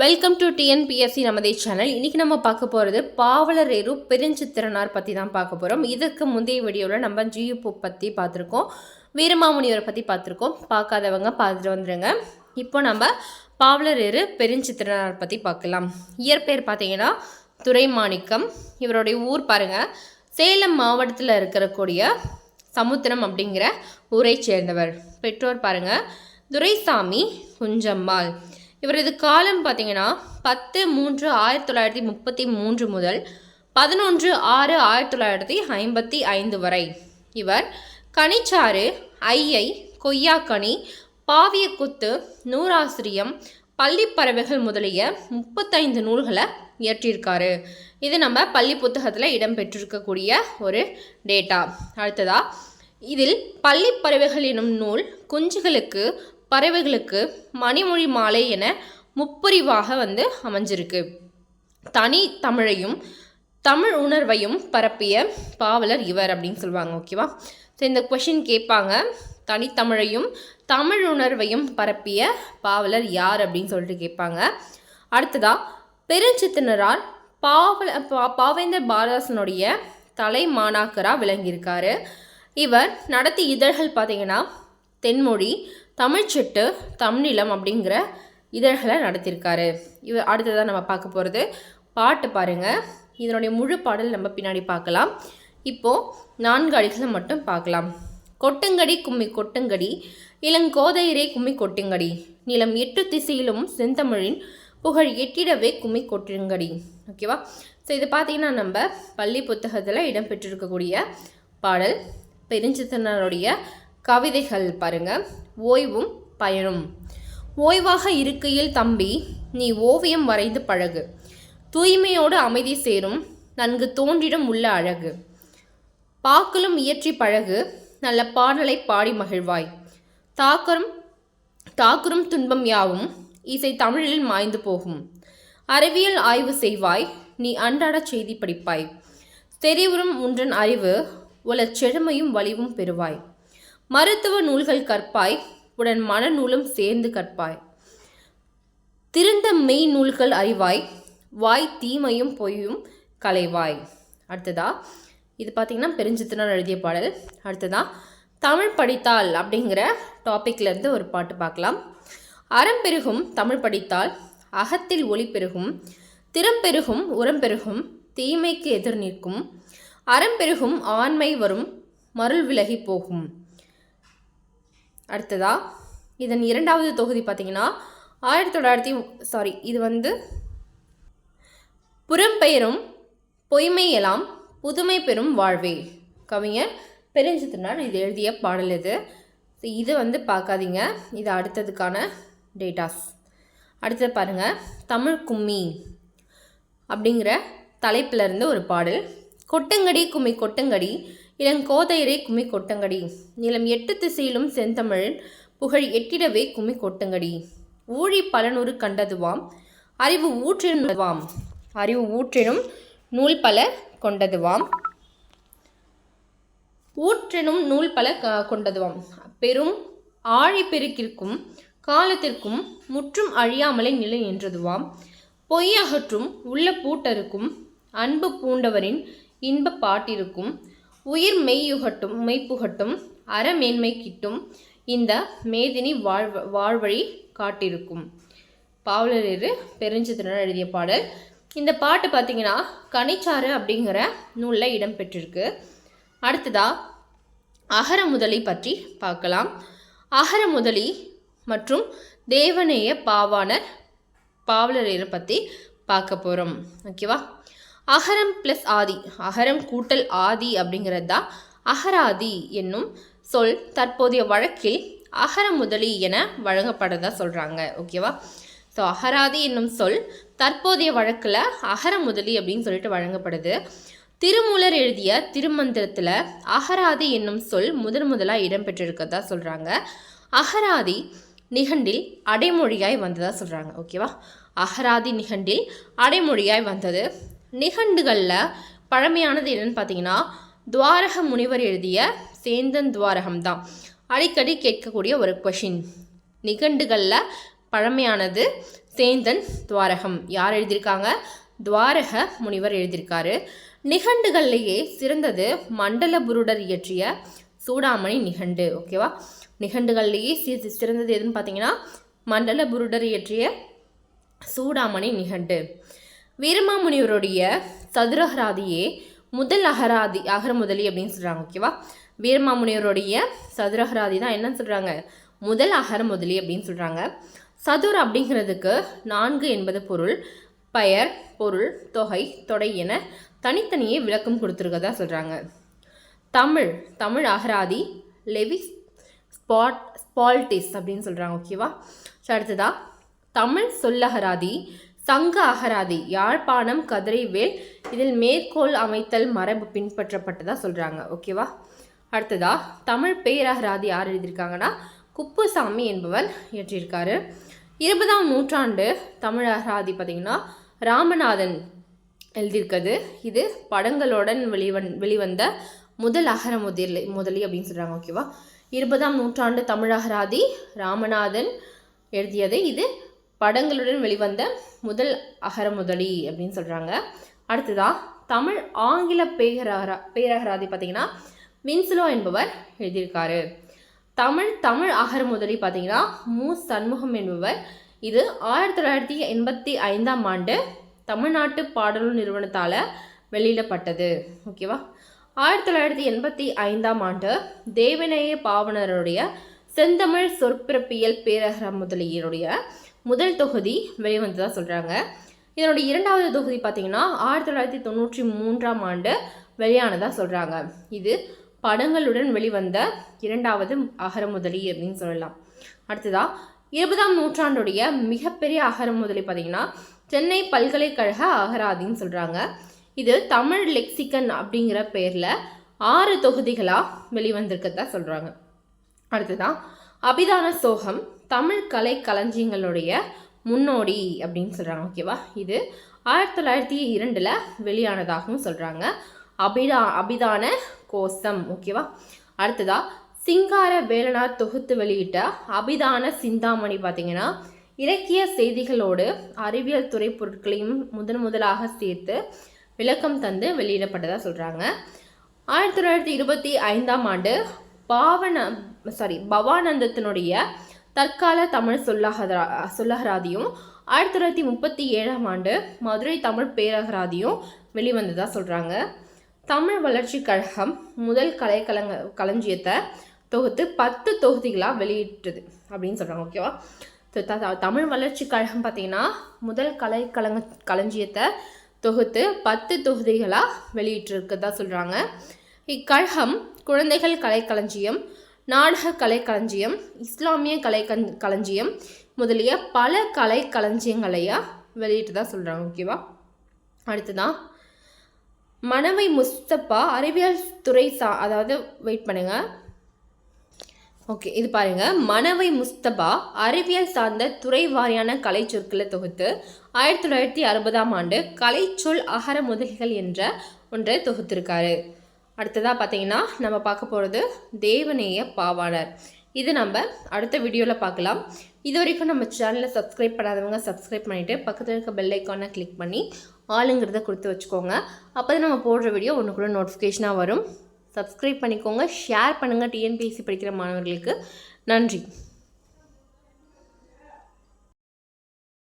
Welcome to TNPSC நமதே channel இன்றைக்கி நம்ம பார்க்க போகிறது பாவலரேரு பெருஞ்சித்திரனார் பற்றி தான் பார்க்க போகிறோம் இதுக்கு முந்தைய வீடியோவில் நம்ம ஜியூப்பு பற்றி பார்த்துருக்கோம். வீரமாமுனிவரை பற்றி பார்த்துருக்கோம். பார்க்காதவங்க பார்த்துட்டு வந்துடுங்க இப்போ நம்ம பாவலரேரு பெருஞ்சித்திரனார் பற்றி பார்க்கலாம். இயற்பெயர் பார்த்தீங்கன்னா துரைமாணிக்கம். இவருடைய ஊர் பாருங்கள் சேலம் மாவட்டத்தில் இருக்கக்கூடிய சமுத்திரம் அப்படிங்கிற ஊரை சேர்ந்தவர். பெற்றோர் பாருங்கள் துரைசாமி குஞ்சம்மாள். இவரது காலம் பார்த்தீங்கன்னா பத்து மூன்று ஆயிரத்தி தொள்ளாயிரத்தி முப்பத்தி மூன்று முதல் பதினொன்று ஆறு ஆயிரத்தி தொள்ளாயிரத்தி ஐம்பத்தி ஐந்து வரை. இவர் கனிச்சாறு ஐயை கொய்யாக்கனி பாவியக்குத்து நூறாசிரியம் பள்ளிப்பறவைகள் முதலிய முப்பத்தைந்து நூல்களை இயற்றியிருக்காரு. இது நம்ம பள்ளி புத்தகத்தில் இடம்பெற்றிருக்கக்கூடிய ஒரு டேட்டா. அடுத்ததா இதில் பள்ளிப்பறவைகள் எனும் நூல் குஞ்சுகளுக்கு பறவைகளுக்கு மணிமொழி மாலை என முப்பிரிவாக வந்து அமைஞ்சிருக்கு. தனி தமிழையும் தமிழ் உணர்வையும் பரப்பிய பாவலர் இவர் அப்படின்னு சொல்லுவாங்க ஓகேவா ஸோ இந்த கொஷின் கேட்பாங்க தனித்தமிழையும் தமிழ் உணர்வையும் பரப்பிய பாவலர் யார் அப்படின்னு சொல்லிட்டு கேட்பாங்க. அடுத்ததாக பெருஞ்சித்தினரால் பாவல பா பாவேந்தர் பாரதாசனுடைய தலை மாணாக்கராக விளங்கியிருக்காரு. இவர் நடத்திய இதழ்கள் பார்த்தீங்கன்னா தென்மொழி தமிழ்ச்சிட்டு தமிழிலம் அப்படிங்கிற இதழ்களை நடத்தியிருக்காரு. இவர் அடுத்ததாக நம்ம பார்க்க போகிறது பாட்டு பாருங்கள் இதனுடைய முழு பாடல் நம்ம பின்னாடி பார்க்கலாம். இப்போது நான்கு அடிகளை மட்டும் பார்க்கலாம். கொட்டுங்கடி கும்மி கொட்டுங்கடி இளங்கோதையரே கும்மி கொட்டுங்கடி. நிலம் எட்டு திசையிலும் செந்தமிழின் புகழ் எட்டிடவே கும்மி கொட்டுங்கடி. ஓகேவா? ஸோ இது பார்த்தீங்கன்னா நம்ம பள்ளி புத்தகத்தில் இடம்பெற்றிருக்கக்கூடிய பாடல். பெருஞ்சித்தனருடைய கவிதைகள் பாருங்க. ஓய்வும் பயனும். ஓய்வாக இருக்கையில் தம்பி நீ ஓவியம் வரைந்து பழகு. தூய்மையோடு அமைதி சேரும் நன்கு தோன்றிடும் உள்ள அழகு. பாக்கலும் இயற்றி பழகு நல்ல பாடலை பாடி மகிழ்வாய். தாக்கரும் தாக்குறும் துன்பம் யாவும் இசை தமிழில் மாய்ந்து போகும். அறிவியல் ஆய்வு செய்வாய் நீ அன்றாட செய்தி படிப்பாய். தெரிவுறும் உன்றன் அறிவு உலச் செழுமையும் வலிவும் பெறுவாய். மருத்துவ நூல்கள் கற்பாய் உடன் மனநூலும் சேர்ந்து கற்பாய். திருந்த மெய் நூல்கள் அறிவாய் வாய் தீமையும் பொய்யும் கலைவாய் அடுத்ததா இது பார்த்திங்கன்னா பெருஞ்சித்தனர் எழுதிய பாடல். அடுத்ததா தமிழ் படித்தால் அப்படிங்கிற டாப்பிக்லேருந்து ஒரு பாட்டு பார்க்கலாம். அறம் பெருகும் தமிழ் படித்தால் அகத்தில் ஒளி பெருகும் திறம் பெருகும் உரம் பெருகும் தீமைக்கு எதிர் நிற்கும். அறம் பெருகும் ஆண்மை வரும் மருள் விலகி போகும். அடுத்ததா இதன் இரண்டாவது தொகுதி பார்த்தீங்கன்னா ஆயிரத்தி தொள்ளாயிரத்தி சாரி இது வந்து புறம்பெயரும் பொய்மை எல்லாம் புதுமை பெறும் வாழ்வே. கவிஞர் பெருஞ்சித்திரனார் இது எழுதிய பாடல் இது. ஸோ இது வந்து பார்க்காதீங்க. இது அடுத்ததுக்கான டேட்டாஸ். அடுத்தது பாருங்கள் தமிழ் கும்மி அப்படிங்கிற தலைப்பிலருந்து ஒரு பாடல். கொட்டங்கடி கும்மி கொட்டங்கடி இளங்கோதையரே கும்மி கொட்டங்கடி. நிலம் எட்டு திசையிலும் செந்தமிழ் புகழ் எட்டிடவே கும்மி கொட்டங்கடி. ஊழி பலனூறு கண்டதுவாம் அறிவு ஊற்றினும் அறிவு ஊற்றினும் நூல் பல கொண்டதுவாம். ஊற்றெனும் நூல் பல க- கொண்டதுவாம். பெரும் ஆழிப்பெருக்கிற்கும் காலத்திற்கும் முற்றும் அழியாமலே நிலை நின்றதுவாம். பொய் அகற்றும் உள்ள பூட்டருக்கும் அன்பு பூண்டவரின் இன்ப பாட்டிற்கும் உயிர் மெய்யுகட்டும் மெய்ப்புகட்டும் அறமேன்மை கிட்டும் இந்த மேதினி வாழ்வ வாழ்வழி காட்டிருக்கும் பாவலரேறு பெருஞ்சித்திரன் எழுதிய பாடல். இந்த பாட்டு பார்த்தீங்கன்னா கனிச்சாறு அப்படிங்கிற நூலில் இடம்பெற்றிருக்கு. அடுத்ததா அகர முதலி பற்றி பார்க்கலாம். அகர முதலி மற்றும் தேவநேய பாவாணர் பாவலரேரை பற்றி பார்க்க போகிறோம் ஓகேவா? அகரம் ப்ளஸ் ஆதி. அகரம் கூட்டல் ஆதி அப்படிங்கிறது தான் அகராதி என்னும் சொல். தற்போதைய வழக்கில் அகர முதலி என வழங்கப்படுறதா சொல்கிறாங்க ஓகேவா ஸோ அகராதி என்னும் சொல் தற்போதைய வழக்கில் அகர முதலி அப்படின்னு சொல்லிட்டு வழங்கப்படுது. திருமூலர் எழுதிய திருமந்திரத்தில் அகராதி என்னும் சொல் முதன் முதலாக இடம்பெற்றிருக்கதா சொல்கிறாங்க அகராதி நிகண்டில் அடைமொழியாய் வந்ததாக சொல்கிறாங்க ஓகேவா அகராதி நிகண்டில் அடைமொழியாய் வந்தது நிகண்டுகளில் பழமையானது என்னன்னு பார்த்தீங்கன்னா துவாரக முனிவர் எழுதிய சேந்தன் துவாரகம் தான். அடிக்கடி கேட்கக்கூடிய ஒரு கொஷின் நிகண்டுகளில் பழமையானது சேந்தன் துவாரகம். யார் எழுதியிருக்காங்க? துவாரக முனிவர் எழுதியிருக்காரு. நிகண்டுகள்லேயே சிறந்தது மண்டலபுருடர் இயற்றிய சூடாமணி நிகண்டு. ஓகேவா நிகண்டுகள்லேயே சி சிறந்தது எதுன்னு பார்த்தீங்கன்னா மண்டலபுருடர் இயற்றிய சூடாமணி நிகண்டு. வீரமாமுனிவருடைய சதுரகராதியே முதல் அகராதி அகர முதலி அப்படின்னு சொல்கிறாங்க ஓகேவா வீரமாமுனிவருடைய சதுரகராதி தான் என்னன்னு சொல்கிறாங்க முதல் அகர முதலி அப்படின்னு சொல்கிறாங்க சதுர் அப்படிங்கிறதுக்கு நான்கு என்பது பொருள் பெயர் பொருள் தொகை தொடை என தனித்தனியே விளக்கம் கொடுத்துருக்கதா சொல்கிறாங்க தமிழ் தமிழ் அகராதி லெவி ஸ்பாட் ஸ்பால்டிஸ் அப்படின்னு சொல்கிறாங்க ஓகேவா ஸோ அடுத்ததா தமிழ் சொல்லகராதி சங்க அகராதி யாழ்ப்பாணம் கதிரைவேல் இதில் மேற்கோள் அமைத்தல் மரபு பின்பற்றப்பட்டதாக சொல்கிறாங்க ஓகேவா அடுத்ததா தமிழ் பேரகராதி யார் எழுதியிருக்காங்கன்னா குப்புசாமி என்பவர் இயற்றியிருக்காரு. இருபதாம் நூற்றாண்டு தமிழ் அகராதி பார்த்திங்கன்னா ராமநாதன் எழுதியிருக்கிறது இது படங்களுடன் வெளிவன் வெளிவந்த முதல் அகர முதலி முதலி அப்படின்னு சொல்கிறாங்க ஓகேவா இருபதாம் நூற்றாண்டு தமிழ் அகராதி ராமநாதன் எழுதியது. இது படங்களுடன் வெளிவந்த முதல் அகரமுதலி அப்படின்னு சொல்கிறாங்க அடுத்ததாக தமிழ் ஆங்கில பேரகரா பேரகராதி பார்த்திங்கன்னா வின்சுலோ என்பவர் எழுதியிருக்காரு. தமிழ் தமிழ் அகரமுதலி பார்த்தீங்கன்னா மு. சண்முகம் என்பவர். இது ஆயிரத்தி தொள்ளாயிரத்தி எண்பத்தி ஐந்தாம் ஆண்டு தமிழ்நாட்டு பாடலூர் நிறுவனத்தால் வெளியிடப்பட்டது. ஓகேவா ஆயிரத்தி தொள்ளாயிரத்தி எண்பத்தி ஐந்தாம் ஆண்டு தேவநேய பாவனருடைய செந்தமிழ் சொற்பிறப்பியல் பேரகர முதலியருடைய முதல் தொகுதி வெளிவந்ததாக சொல்கிறாங்க இதனுடைய இரண்டாவது தொகுதி பார்த்திங்கன்னா ஆயிரத்தி தொள்ளாயிரத்தி தொண்ணூற்றி மூன்றாம் ஆண்டு வெளியானதாக சொல்கிறாங்க இது படங்களுடன் வெளிவந்த இரண்டாவது அகரமுதலி அப்படின்னு சொல்லலாம். அடுத்ததாக இருபதாம் நூற்றாண்டுடைய மிகப்பெரிய அகரமுதலி பார்த்திங்கன்னா சென்னை பல்கலைக்கழக அகராதின்னு சொல்கிறாங்க இது தமிழ் லெக்சிக்கன் அப்படிங்கிற பேரில் ஆறு தொகுதிகளாக வெளிவந்திருக்கதா சொல்கிறாங்க அடுத்ததான் அபிதான சோகம் தமிழ் கலை களஞ்சியங்களுடைய முன்னோடி அப்படின்னு சொல்கிறாங்க ஓகேவா இது ஆயிரத்தி தொள்ளாயிரத்தி இரண்டில் வெளியானதாகவும் சொல்கிறாங்க அபிதா அபிதான கோசம் ஓகேவா அடுத்ததா சிங்கார வேலனார் தொகுத்து வெளியிட்ட அபிதான சிந்தாமணி பார்த்தீங்கன்னா இலக்கிய செய்திகளோடு அறிவியல் துறை பொருட்களையும் முதன் முதலாக சேர்த்து விளக்கம் தந்து வெளியிடப்பட்டதாக சொல்கிறாங்க ஆயிரத்தி தொள்ளாயிரத்தி இருபத்தி ஐந்தாம் ஆண்டு பாவன சாரி பவானந்தத்தினுடைய தற்கால தமிழ் சொல்லகரா சொல்லகராதியும் ஆயிரத்தி தொள்ளாயிரத்தி முப்பத்தி ஏழாம் ஆண்டு மதுரை தமிழ் பேரகராதியும் வெளிவந்ததாக சொல்கிறாங்க தமிழ் வளர்ச்சி கழகம் முதல் கலைக்கலங்க களஞ்சியத்தை தொகுத்து பத்து தொகுதிகளாக வெளியிட்டது அப்படின்னு சொல்கிறாங்க ஓகேவா தமிழ் வளர்ச்சி கழகம் பார்த்திங்கன்னா முதல் கலை கலங்க களஞ்சியத்தை தொகுத்து பத்து தொகுதிகளாக வெளியிட்டிருக்கதா சொல்கிறாங்க இக்கழகம் குழந்தைகள் கலைக்களஞ்சியம் நாடக கலைக்களஞ்சியம் இஸ்லாமிய கலை களஞ்சியம் முதலிய பல கலை களஞ்சியங்களையா வெளியிட்டு தான் சொல்கிறாங்க ஓகேவா அடுத்துதான் மனவை முஸ்தப்பா அறிவியல் துறை சா அதாவது வெயிட் பண்ணுங்கள் ஓகே இது பாருங்கள் மனவை முஸ்தபா அறிவியல் சார்ந்த துறை வாரியான கலை சொற்களை தொகுத்து ஆயிரத்தி தொள்ளாயிரத்தி அறுபதாம் ஆண்டு கலைச்சொல் அகர முதலிகள் என்ற ஒன்றை தொகுத்திருக்காரு. அடுத்ததாக பார்த்தீங்கன்னா நம்ம பார்க்க போகிறது தேவநேய பாவாளர் இது நம்ம அடுத்த வீடியோவில் பார்க்கலாம். இது வரைக்கும் நம்ம சேனலை சப்ஸ்கிரைப் பண்ணாதவங்க சப்ஸ்கிரைப் பண்ணிவிட்டு பக்கத்தில் இருக்க பெல் ஐக்கானை கிளிக் பண்ணி ஆளுங்கிறத கொடுத்து வச்சுக்கோங்க. அப்போ தான் நம்ம போடுற வீடியோ ஒன்று கூட நோட்டிஃபிகேஷனாக வரும். சப்ஸ்கிரைப் பண்ணிக்கோங்க. ஷேர் பண்ணுங்கள் டிஎன்பிஎஸ்சி படிக்கிற மாணவர்களுக்கு. நன்றி.